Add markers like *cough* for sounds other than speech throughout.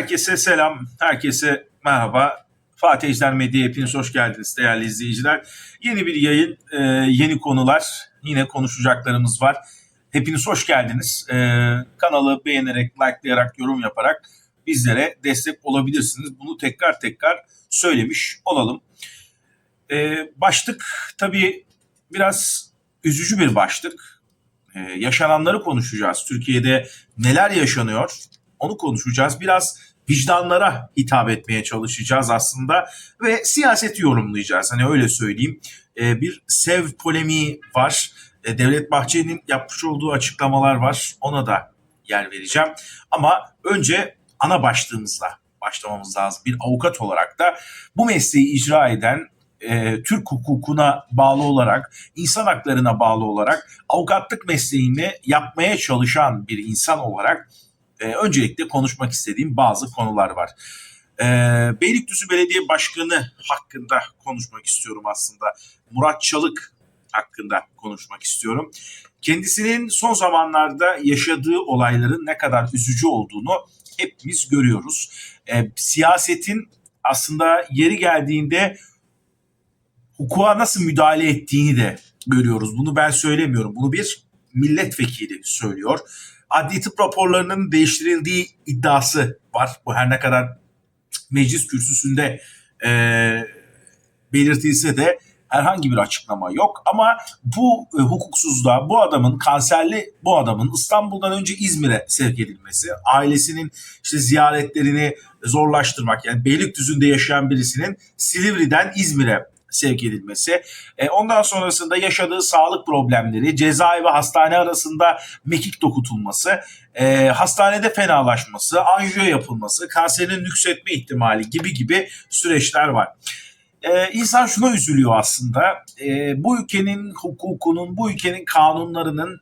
Herkese selam, herkese merhaba. Fatih Ejder Medya hepiniz hoş geldiniz değerli izleyiciler. Yeni bir yayın, e, yeni konular, yine konuşacaklarımız var. Hepiniz hoş geldiniz. E, kanalı beğenerek, likelayarak, yorum yaparak bizlere destek olabilirsiniz. Bunu tekrar tekrar söylemiş olalım. E, başlık tabii biraz üzücü bir başlık. Yaşananları konuşacağız. Türkiye'de neler yaşanıyor onu konuşacağız. Biraz vicdanlara hitap etmeye çalışacağız aslında ve siyaseti yorumlayacağız. Hani öyle söyleyeyim. E, bir sev polemiği var. E, Devlet Bahçeli'nin yapmış olduğu açıklamalar var. Ona da yer vereceğim. Ama önce ana başlığımızla başlamamız lazım. Bir avukat olarak da bu mesleği icra eden e, Türk hukukuna bağlı olarak, insan haklarına bağlı olarak avukatlık mesleğini yapmaya çalışan bir insan olarak e, öncelikle konuşmak istediğim bazı konular var. E, Beylikdüzü Belediye Başkanı hakkında konuşmak istiyorum aslında. Murat Çalık hakkında konuşmak istiyorum. Kendisinin son zamanlarda yaşadığı olayların ne kadar üzücü olduğunu hepimiz görüyoruz. E, siyasetin aslında yeri geldiğinde hukuka nasıl müdahale ettiğini de görüyoruz. Bunu ben söylemiyorum. Bunu bir milletvekili söylüyor. Adli tıp raporlarının değiştirildiği iddiası var. Bu her ne kadar meclis kürsüsünde e, belirtilse de herhangi bir açıklama yok. Ama bu e, hukuksuzluğa bu adamın kanserli bu adamın İstanbul'dan önce İzmir'e sevk edilmesi, ailesinin işte ziyaretlerini zorlaştırmak yani Beylikdüzü'nde yaşayan birisinin Silivri'den İzmir'e sevk edilmesi. E, ondan sonrasında yaşadığı sağlık problemleri, cezaevi hastane arasında mekik dokutulması, e, hastanede fenalaşması, anjiyo yapılması, kanserin nüksetme ihtimali gibi gibi süreçler var. Ee, insan şuna üzülüyor aslında. Ee, bu ülkenin hukukunun, bu ülkenin kanunlarının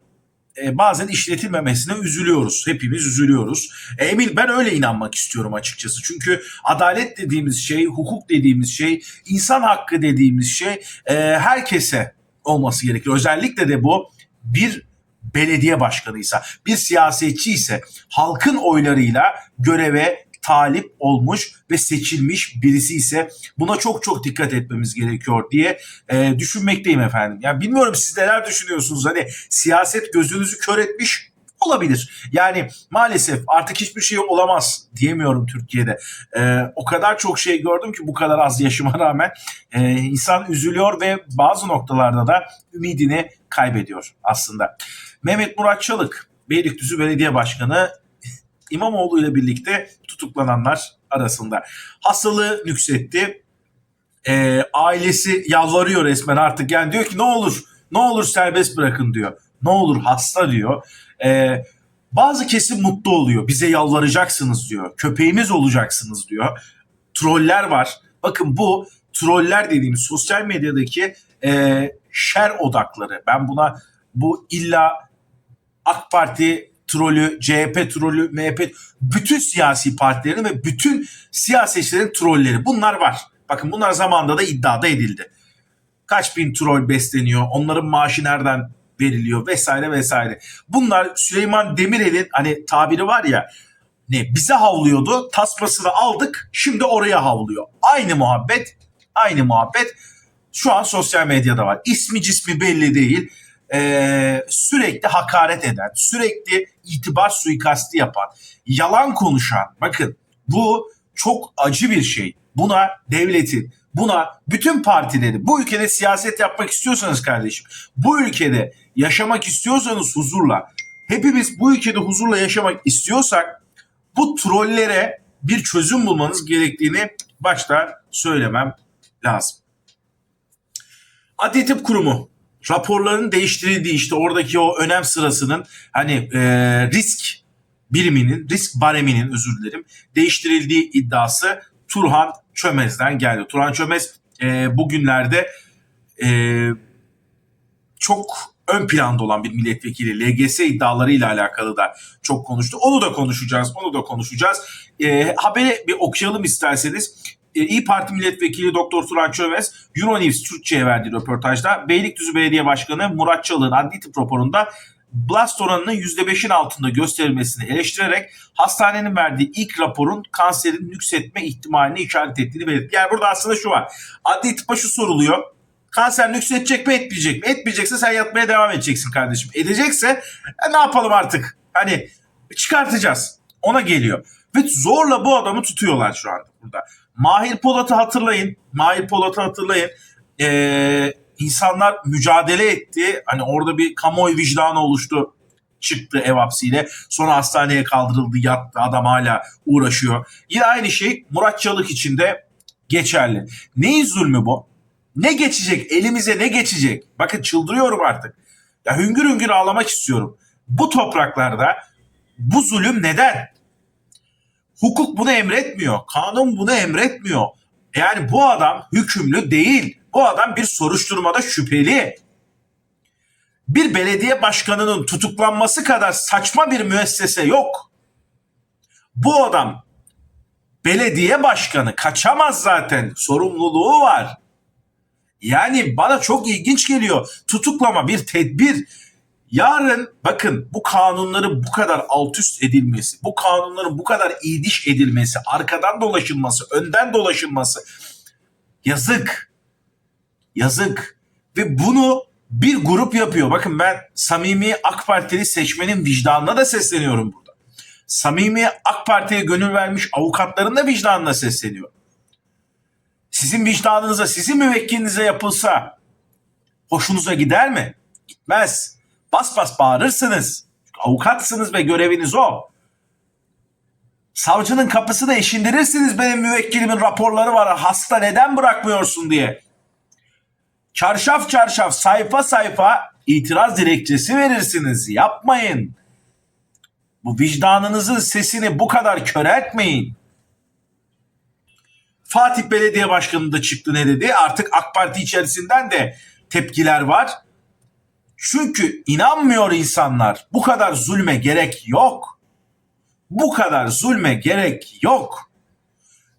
e, bazen işletilmemesine üzülüyoruz. Hepimiz üzülüyoruz. E, Emil ben öyle inanmak istiyorum açıkçası. Çünkü adalet dediğimiz şey, hukuk dediğimiz şey, insan hakkı dediğimiz şey e, herkese olması gerekir. Özellikle de bu bir belediye başkanıysa, bir siyasetçi ise halkın oylarıyla göreve talip olmuş ve seçilmiş birisi ise buna çok çok dikkat etmemiz gerekiyor diye e, düşünmekteyim efendim. Yani bilmiyorum siz neler düşünüyorsunuz hani siyaset gözünüzü kör etmiş olabilir. Yani maalesef artık hiçbir şey olamaz diyemiyorum Türkiye'de. Ee, o kadar çok şey gördüm ki bu kadar az yaşıma rağmen e, insan üzülüyor ve bazı noktalarda da ümidini kaybediyor aslında. Mehmet Murat Çalık, Beylikdüzü Belediye Başkanı İmamoğlu ile birlikte tutuklananlar arasında. Hastalığı nüksetti. E, ailesi yalvarıyor resmen artık. Yani diyor ki ne olur ne olur serbest bırakın diyor. Ne olur hasta diyor. E, bazı kesim mutlu oluyor. Bize yalvaracaksınız diyor. Köpeğimiz olacaksınız diyor. Troller var. Bakın bu troller dediğimiz sosyal medyadaki e, şer odakları. Ben buna bu illa AK Parti trolü, CHP trolü, MHP bütün siyasi partilerin ve bütün siyasetçilerin trolleri bunlar var. Bakın bunlar zamanında da iddiada edildi. Kaç bin troll besleniyor, onların maaşı nereden veriliyor vesaire vesaire. Bunlar Süleyman Demirel'in hani tabiri var ya ne bize havlıyordu tasmasını aldık şimdi oraya havlıyor. Aynı muhabbet aynı muhabbet şu an sosyal medyada var. İsmi cismi belli değil e, sürekli hakaret eden, sürekli itibar suikasti yapan, yalan konuşan, bakın bu çok acı bir şey. Buna devletin, buna bütün partileri, bu ülkede siyaset yapmak istiyorsanız kardeşim, bu ülkede yaşamak istiyorsanız huzurla, hepimiz bu ülkede huzurla yaşamak istiyorsak bu trollere bir çözüm bulmanız gerektiğini başta söylemem lazım. Adli Tıp Kurumu raporların değiştirildiği işte oradaki o önem sırasının hani e, risk biriminin, risk bareminin özür dilerim değiştirildiği iddiası Turhan Çömez'den geldi. Turhan Çömez e, bugünlerde e, çok ön planda olan bir milletvekili LGS iddialarıyla alakalı da çok konuştu. Onu da konuşacağız, onu da konuşacağız. E, haberi bir okuyalım isterseniz. E, İyi Parti Milletvekili Doktor Turan Çömez Euronews Türkçe'ye verdiği röportajda Beylikdüzü Belediye Başkanı Murat Çalık'ın adli tıp raporunda blast oranının %5'in altında gösterilmesini eleştirerek hastanenin verdiği ilk raporun kanserin nüksetme ihtimalini işaret ettiğini belirtti. Yani burada aslında şu var. Adli tıpa şu soruluyor. Kanser nüksedecek mi etmeyecek mi? Etmeyecekse sen yatmaya devam edeceksin kardeşim. Edecekse e, ne yapalım artık? Hani çıkartacağız. Ona geliyor. Ve zorla bu adamı tutuyorlar şu anda burada. Mahir Polat'ı hatırlayın. Mahir Polat'ı hatırlayın. Ee, insanlar mücadele etti. Hani orada bir kamuoyu vicdanı oluştu. Çıktı ev hapsiyle. Sonra hastaneye kaldırıldı, yattı. Adam hala uğraşıyor. Yine aynı şey Murat Çalık için de geçerli. Neyin zulmü bu? Ne geçecek? Elimize ne geçecek? Bakın çıldırıyorum artık. Ya hüngür hüngür ağlamak istiyorum. Bu topraklarda bu zulüm neden? Hukuk bunu emretmiyor. Kanun bunu emretmiyor. Yani bu adam hükümlü değil. Bu adam bir soruşturmada şüpheli. Bir belediye başkanının tutuklanması kadar saçma bir müessese yok. Bu adam belediye başkanı kaçamaz zaten. Sorumluluğu var. Yani bana çok ilginç geliyor. Tutuklama bir tedbir. Yarın bakın bu kanunların bu kadar alt üst edilmesi, bu kanunların bu kadar iyiliş edilmesi, arkadan dolaşılması, önden dolaşılması yazık. Yazık. Ve bunu bir grup yapıyor. Bakın ben samimi AK Partili seçmenin vicdanına da sesleniyorum burada. Samimi AK Parti'ye gönül vermiş avukatların da vicdanına sesleniyor. Sizin vicdanınıza, sizin müvekkilinize yapılsa hoşunuza gider mi? Gitmez. Bas bas bağırırsınız. Avukatsınız ve göreviniz o. Savcının kapısını eşindirirsiniz benim müvekkilimin raporları var hasta neden bırakmıyorsun diye. Çarşaf çarşaf sayfa sayfa itiraz dilekçesi verirsiniz. Yapmayın. Bu vicdanınızın sesini bu kadar köreltmeyin. Fatih Belediye Başkanı da çıktı ne dedi? Artık AK Parti içerisinden de tepkiler var. Çünkü inanmıyor insanlar. Bu kadar zulme gerek yok. Bu kadar zulme gerek yok.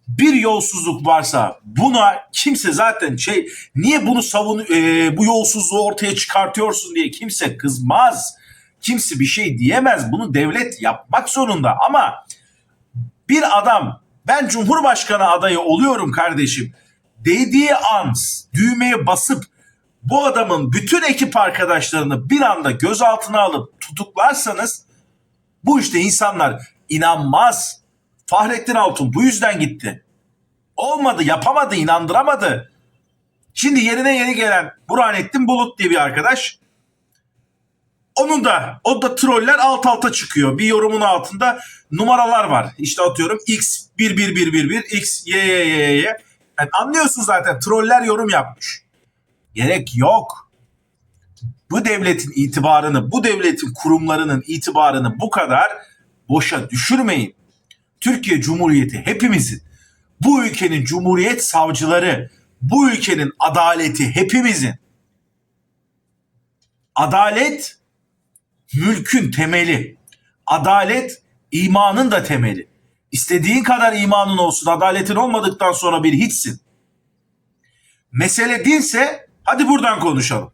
Bir yolsuzluk varsa buna kimse zaten şey niye bunu savun e, bu yolsuzluğu ortaya çıkartıyorsun diye kimse kızmaz. Kimse bir şey diyemez. Bunu devlet yapmak zorunda ama bir adam ben Cumhurbaşkanı adayı oluyorum kardeşim dediği an düğmeye basıp bu adamın bütün ekip arkadaşlarını bir anda gözaltına alıp tutuklarsanız bu işte insanlar inanmaz. Fahrettin Altun bu yüzden gitti. Olmadı, yapamadı, inandıramadı. Şimdi yerine yeni gelen Burhanettin Bulut diye bir arkadaş. Onun da o da troller alt alta çıkıyor. Bir yorumun altında numaralar var. İşte atıyorum X 11111 X Y Y Y Y. Yani anlıyorsun zaten troller yorum yapmış. Gerek yok. Bu devletin itibarını, bu devletin kurumlarının itibarını bu kadar boşa düşürmeyin. Türkiye Cumhuriyeti hepimizin, bu ülkenin cumhuriyet savcıları, bu ülkenin adaleti hepimizin. Adalet mülkün temeli. Adalet imanın da temeli. İstediğin kadar imanın olsun, adaletin olmadıktan sonra bir hiçsin. Mesele dinse hadi buradan konuşalım.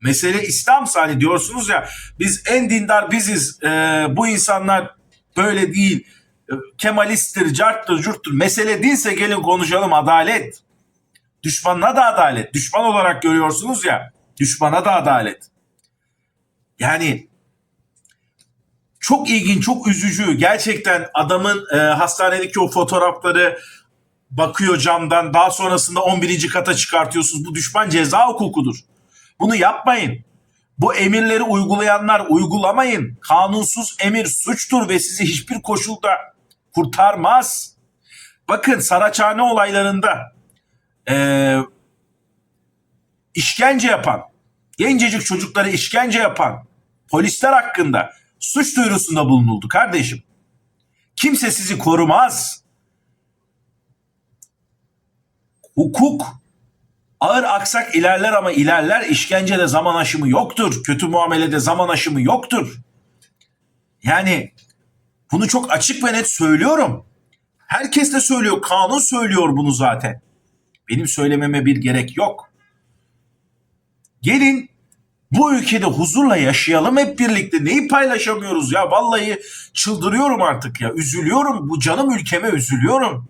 Mesele İslamsa hani diyorsunuz ya biz en dindar biziz, e, bu insanlar böyle değil, e, Kemalisttir, carttır, curttur. Mesele dinse gelin konuşalım adalet. Düşmanına da adalet. Düşman olarak görüyorsunuz ya, düşmana da adalet. Yani çok ilginç, çok üzücü. Gerçekten adamın e, hastanedeki o fotoğrafları bakıyor camdan. Daha sonrasında 11. kata çıkartıyorsunuz. Bu düşman ceza hukukudur. Bunu yapmayın. Bu emirleri uygulayanlar uygulamayın. Kanunsuz emir suçtur ve sizi hiçbir koşulda kurtarmaz. Bakın Saraçhane olaylarında e, işkence yapan, gencecik çocukları işkence yapan polisler hakkında suç duyurusunda bulunuldu kardeşim. Kimse sizi korumaz. Hukuk ağır aksak ilerler ama ilerler. İşkencede zaman aşımı yoktur. Kötü muamelede zaman aşımı yoktur. Yani bunu çok açık ve net söylüyorum. Herkes de söylüyor. Kanun söylüyor bunu zaten. Benim söylememe bir gerek yok. Gelin Bu ülkede huzurla yaşayalım hep birlikte. Neyi paylaşamıyoruz ya? Vallahi çıldırıyorum artık ya. Üzülüyorum. Bu canım ülkeme üzülüyorum.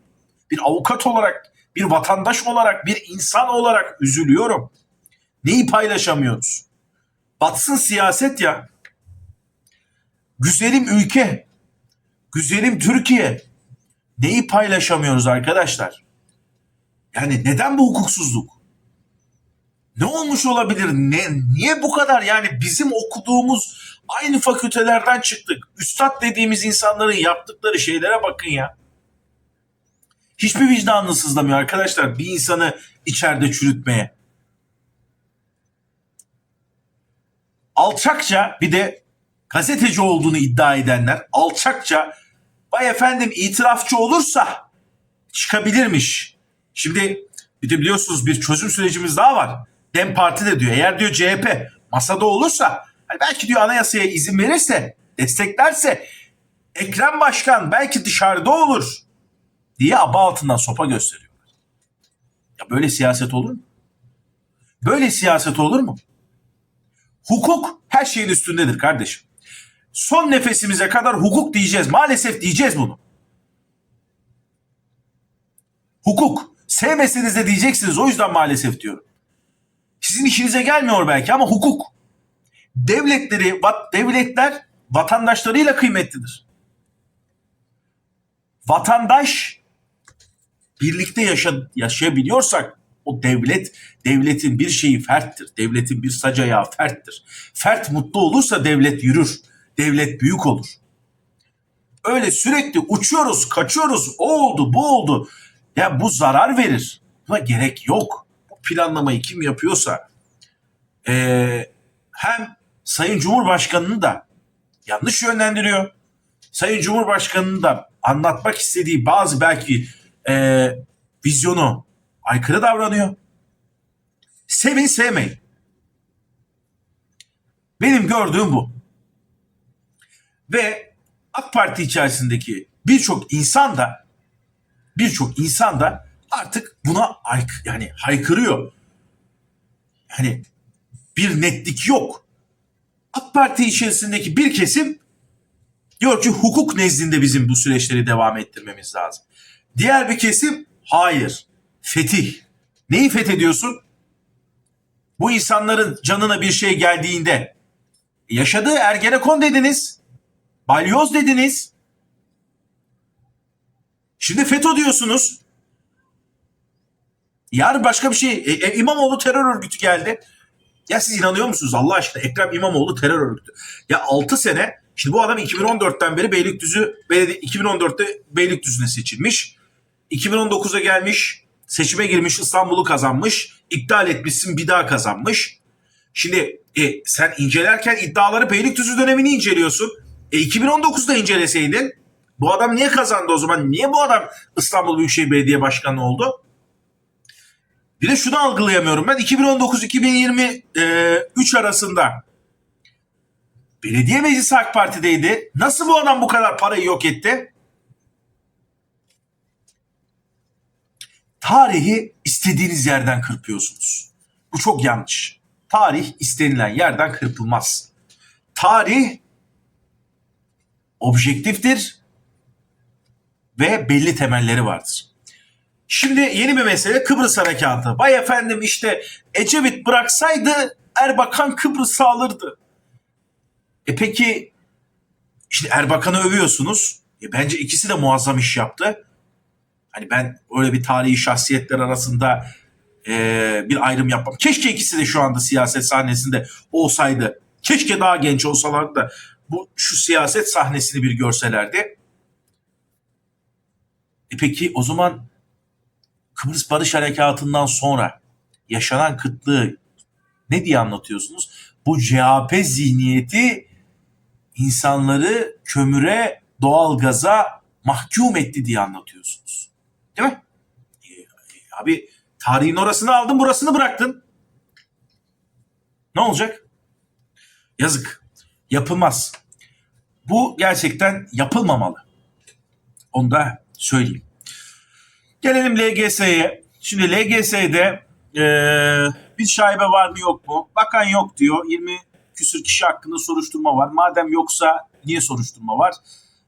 Bir avukat olarak, bir vatandaş olarak, bir insan olarak üzülüyorum. Neyi paylaşamıyoruz? Batsın siyaset ya. Güzelim ülke. Güzelim Türkiye. Neyi paylaşamıyoruz arkadaşlar? Yani neden bu hukuksuzluk? Ne olmuş olabilir? Ne, niye bu kadar? Yani bizim okuduğumuz aynı fakültelerden çıktık. Üstad dediğimiz insanların yaptıkları şeylere bakın ya. Hiçbir vicdanını sızlamıyor arkadaşlar bir insanı içeride çürütmeye. Alçakça bir de gazeteci olduğunu iddia edenler alçakça vay efendim itirafçı olursa çıkabilirmiş. Şimdi bir de biliyorsunuz bir çözüm sürecimiz daha var. Dem Parti de diyor eğer diyor CHP masada olursa hani belki diyor anayasaya izin verirse desteklerse Ekrem Başkan belki dışarıda olur diye aba altından sopa gösteriyorlar. Ya böyle siyaset olur mu? Böyle siyaset olur mu? Hukuk her şeyin üstündedir kardeşim. Son nefesimize kadar hukuk diyeceğiz. Maalesef diyeceğiz bunu. Hukuk. Sevmeseniz de diyeceksiniz. O yüzden maalesef diyorum. Sizin işinize gelmiyor belki ama hukuk. Devletleri, devletler vatandaşlarıyla kıymetlidir. Vatandaş birlikte yaşa, yaşayabiliyorsak o devlet, devletin bir şeyi ferttir. Devletin bir sac ayağı ferttir. Fert mutlu olursa devlet yürür. Devlet büyük olur. Öyle sürekli uçuyoruz, kaçıyoruz, o oldu, bu oldu. Ya bu zarar verir. Buna gerek yok. Bu planlamayı kim yapıyorsa eee, hem Sayın Cumhurbaşkanı'nı da yanlış yönlendiriyor. Sayın Cumhurbaşkanı'nın da anlatmak istediği bazı belki eee, vizyonu aykırı davranıyor. Sevin sevmeyin. Benim gördüğüm bu. Ve AK Parti içerisindeki birçok insan da birçok insan da artık buna ayk yani haykırıyor. Yani bir netlik yok. AK Parti içerisindeki bir kesim diyor ki hukuk nezdinde bizim bu süreçleri devam ettirmemiz lazım. Diğer bir kesim hayır. Fetih. Neyi fethediyorsun? Bu insanların canına bir şey geldiğinde yaşadığı Ergenekon dediniz. Balyoz dediniz. Şimdi FETÖ diyorsunuz. Yarın başka bir şey. E, e, İmamoğlu terör örgütü geldi. Ya siz inanıyor musunuz Allah aşkına? Ekrem İmamoğlu terör örgütü. Ya 6 sene şimdi bu adam 2014'ten beri Beylikdüzü belediye 2014'te Beylikdüzü'ne seçilmiş. 2019'a gelmiş. Seçime girmiş İstanbul'u kazanmış. iptal etmişsin bir daha kazanmış. Şimdi e, sen incelerken iddiaları Beylikdüzü dönemini inceliyorsun. E 2019'da inceleseydin bu adam niye kazandı o zaman? Niye bu adam İstanbul Büyükşehir Belediye Başkanı oldu? Bir de şunu algılayamıyorum ben 2019-2023 arasında belediye meclisi AK Parti'deydi. Nasıl bu adam bu kadar parayı yok etti? Tarihi istediğiniz yerden kırpıyorsunuz. Bu çok yanlış. Tarih istenilen yerden kırpılmaz. Tarih objektiftir ve belli temelleri vardır. Şimdi yeni bir mesele Kıbrıs Harekatı. Vay efendim işte Ecevit bıraksaydı Erbakan Kıbrıs'ı alırdı. E peki işte Erbakan'ı övüyorsunuz. E bence ikisi de muazzam iş yaptı. Hani ben öyle bir tarihi şahsiyetler arasında e, bir ayrım yapmam. Keşke ikisi de şu anda siyaset sahnesinde olsaydı. Keşke daha genç olsalardı da bu şu siyaset sahnesini bir görselerdi. E peki o zaman Kıbrıs Barış Harekatı'ndan sonra yaşanan kıtlığı ne diye anlatıyorsunuz? Bu CHP zihniyeti insanları kömüre, doğalgaza mahkum etti diye anlatıyorsunuz. Değil mi? E, abi tarihin orasını aldın burasını bıraktın. Ne olacak? Yazık. Yapılmaz. Bu gerçekten yapılmamalı. Onu da söyleyeyim. Gelelim LGS'ye. Şimdi LGS'de Ee, bir şaibe var mı yok mu? Bakan yok diyor. 20 küsür kişi hakkında soruşturma var. Madem yoksa niye soruşturma var?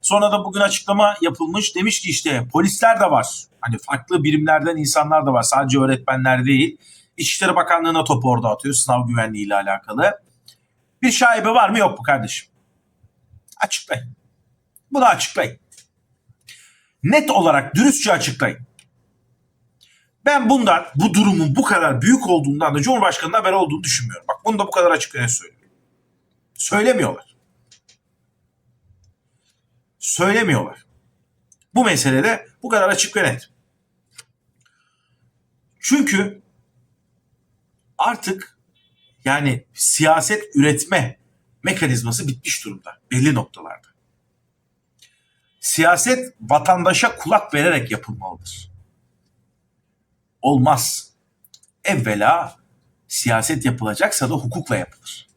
Sonra da bugün açıklama yapılmış. Demiş ki işte polisler de var. Hani farklı birimlerden insanlar da var. Sadece öğretmenler değil. İçişleri Bakanlığı'na topu orada atıyor sınav güvenliği ile alakalı. Bir şaibe var mı yok mu kardeşim? Açıklayın. Bunu açıklayın. Net olarak dürüstçe açıklayın. Ben bundan, bu durumun bu kadar büyük olduğundan da Cumhurbaşkanı'nın haberi olduğunu düşünmüyorum. Bak bunu da bu kadar açık söylüyorum. Söylemiyorlar. Söylemiyorlar. Bu meselede bu kadar açık ve net. Çünkü artık yani siyaset üretme mekanizması bitmiş durumda belli noktalarda. Siyaset vatandaşa kulak vererek yapılmalıdır. Olmaz. Evvela siyaset yapılacaksa da hukukla yapılır.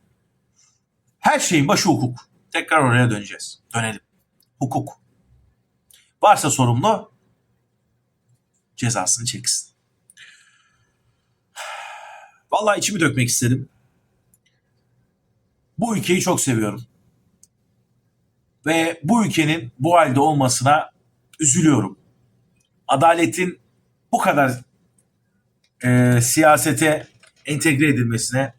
Her şeyin başı hukuk. Tekrar oraya döneceğiz. Dönelim. Hukuk. Varsa sorumlu cezasını çeksin. Vallahi içimi dökmek istedim. Bu ülkeyi çok seviyorum. Ve bu ülkenin bu halde olmasına üzülüyorum. Adaletin bu kadar e, siyasete entegre edilmesine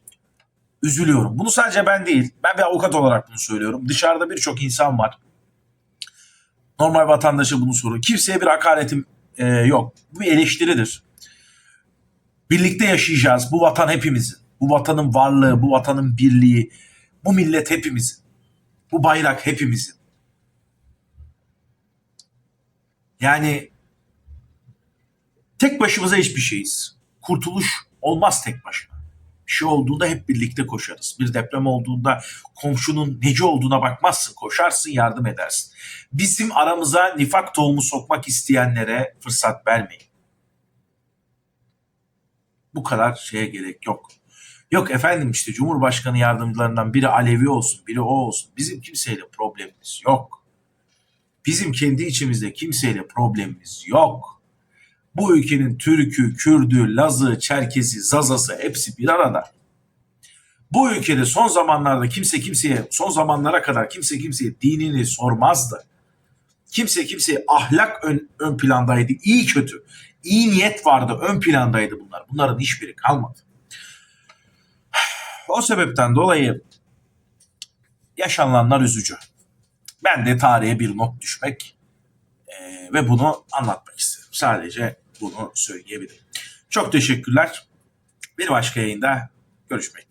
üzülüyorum. Bunu sadece ben değil, ben bir avukat olarak bunu söylüyorum. Dışarıda birçok insan var. Normal vatandaşa bunu soruyor. Kimseye bir hakaretim e, yok. Bu bir eleştiridir. Birlikte yaşayacağız. Bu vatan hepimizin. Bu vatanın varlığı, bu vatanın birliği, bu millet hepimizin. Bu bayrak hepimizin. Yani tek başımıza hiçbir şeyiz. Kurtuluş olmaz tek başına. Bir şey olduğunda hep birlikte koşarız. Bir deprem olduğunda komşunun nece olduğuna bakmazsın. Koşarsın, yardım edersin. Bizim aramıza nifak tohumu sokmak isteyenlere fırsat vermeyin. Bu kadar şeye gerek yok. Yok efendim işte Cumhurbaşkanı yardımcılarından biri Alevi olsun, biri o olsun. Bizim kimseyle problemimiz yok. Bizim kendi içimizde kimseyle problemimiz yok. Bu ülkenin Türk'ü, Kürd'ü, Laz'ı, Çerkezi, Zazası hepsi bir arada. Bu ülkede son zamanlarda kimse kimseye, son zamanlara kadar kimse kimseye dinini sormazdı. Kimse kimseye ahlak ön, ön plandaydı, iyi kötü. iyi niyet vardı, ön plandaydı bunlar. Bunların hiçbiri kalmadı. *sighs* O sebepten dolayı yaşananlar üzücü. Ben de tarihe bir not düşmek e, ve bunu anlatmak istedim. Sadece bunu söyleyebilirim. Çok teşekkürler. Bir başka yayında görüşmek.